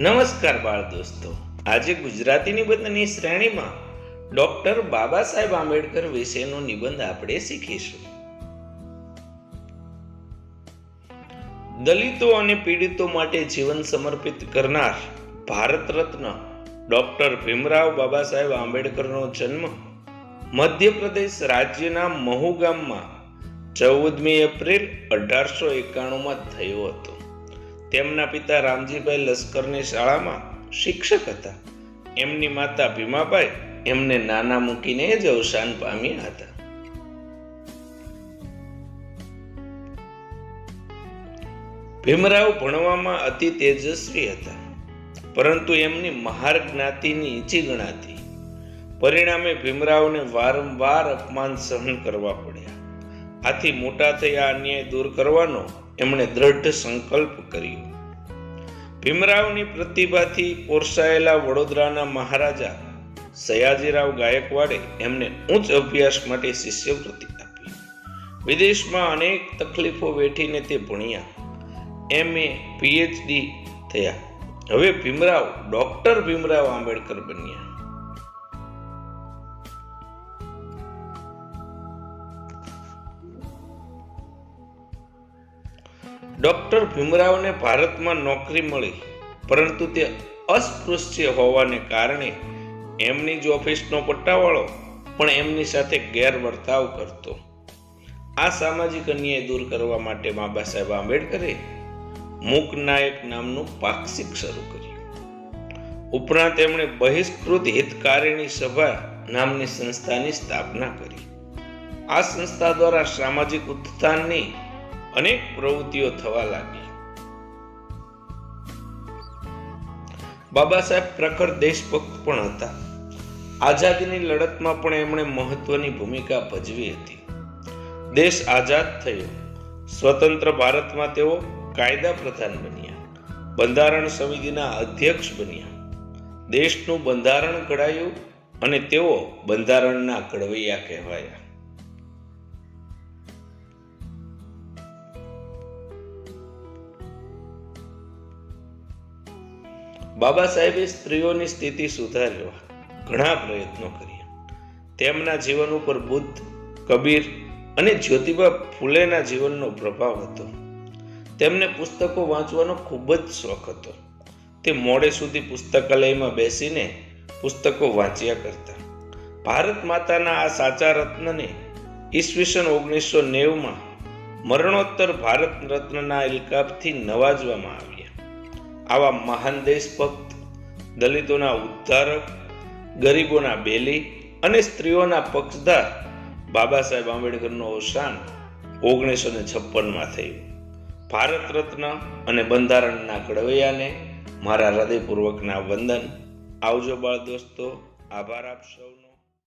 નમસ્કાર બાળ દોસ્તો. આજે ગુજરાતી નિબંધની શ્રેણીમાં ડોક્ટર બાબા સાહેબ આંબેડકર વિશેનો નિબંધ આપણે શીખીશું. દલિતો અને પીડિતો માટે જીવન સમર્પિત કરનાર ભારત રત્ન ડોક્ટર ભીમરાવ બાબા સાહેબ આંબેડકરનો જન્મ મધ્યપ્રદેશ રાજ્યના મહુ ગામમાં ચૌદમી એપ્રિલ અઢારસો એકાણુંમાં થયો હતો. તેમના પિતા રામજીભાઈ લશ્કરની શાળામાં શિક્ષક હતા. એમની માતા ભીમાબાઈ એમને નાના મૂકીને જ અવસાન પામ્યા હતા. ભીમરાવ ભણવામાં અતિ તેજસ્વી હતા, પરંતુ એમની મહાર જ્ઞાતિની ઈચી ગણાતી. પરિણામે ભીમરાવને વારંવાર અપમાન સહન કરવા પડ્યા. આથી મોટા થયા અન્યાય દૂર કરવાનો એમણે દ્રઢ સંકલ્પ કર્યો. ભીમરાવની પ્રતિભાથી પોરસાયેલા વડોદરાના મહારાજા સયાજીરાવ ગાયકવાડે એમને ઉચ્ચ અભ્યાસ માટે શિષ્યવૃત્તિ આપી. વિદેશમાં અનેક તકલીફો વેઠીને તે ભણ્યા. એમ એ પીએચડી થયા. હવે ભીમરાવ ડોક્ટર ભીમરાવ આંબેડકર બન્યા. ડોક્ટર ભીમરાવને ભારતમાં નોકરી મળી, પરંતુ તે અસ્પૃશ્ય હોવાને કારણે એમની જ ઓફિસનો પટ્ટાવાળો પણ એમની સાથે ગેરવર્તાવ કરતો. આ સામાજિક અન્યાય દૂર કરવા માટે બાબા સાહેબ આંબેડકરે મૂક નાયક નામનું પાક્ષિક શરૂ કર્યું. ઉપરાંત એમણે બહિષ્કૃત હિતકારીણી સભા નામની સંસ્થાની સ્થાપના કરી. આ સંસ્થા દ્વારા સામાજિક ઉત્થાનની અનેક પ્રવૃત્તિઓ થવા લાગી. બાબા સાહેબ પ્રખર દેશભક્ત પણ હતા. આઝાદીની લડતમાં પણ એમણે મહત્વની ભૂમિકા ભજવી હતી. દેશ આઝાદ થયો. સ્વતંત્ર ભારતમાં તેઓ કાયદા પ્રધાન બન્યા. બંધારણ સમિતિના અધ્યક્ષ બન્યા. દેશનું બંધારણ ઘડાયું અને તેઓ બંધારણના ઘડવૈયા કહેવાયા. બાબા સાહેબે સ્ત્રીઓની સ્થિતિ સુધારવા ઘણા પ્રયત્નો કર્યા. તેમના જીવન ઉપર બુદ્ધ, કબીર અને જ્યોતિબા ફૂલેના જીવનનો પ્રભાવ હતો. તેમને પુસ્તકો વાંચવાનો ખૂબ જ શોખ હતો. તે મોડે સુધી પુસ્તકાલયમાં બેસીને પુસ્તકો વાંચ્યા કરતા. ભારત માતાના આ સાચા રત્નને ઈસવીસન ઓગણીસો નેવમાં મરણોત્તર ભારત રત્નના ઇલકાબથી નવાજવામાં આવ્યા. આવા મહાન દેશભક્ત, દલિતોના ઉદ્ધારક, ગરીબોના બેલી અને સ્ત્રીઓના પક્ષદાર બાબા સાહેબ આંબેડકરનું અવસાન ઓગણીસો ને છપ્પનમાં થયું. ભારત રત્ન અને બંધારણના ઘડવૈયાને મારા હૃદયપૂર્વકના વંદન. આવજો બાળ દોસ્તો, આભાર આપ સૌનો.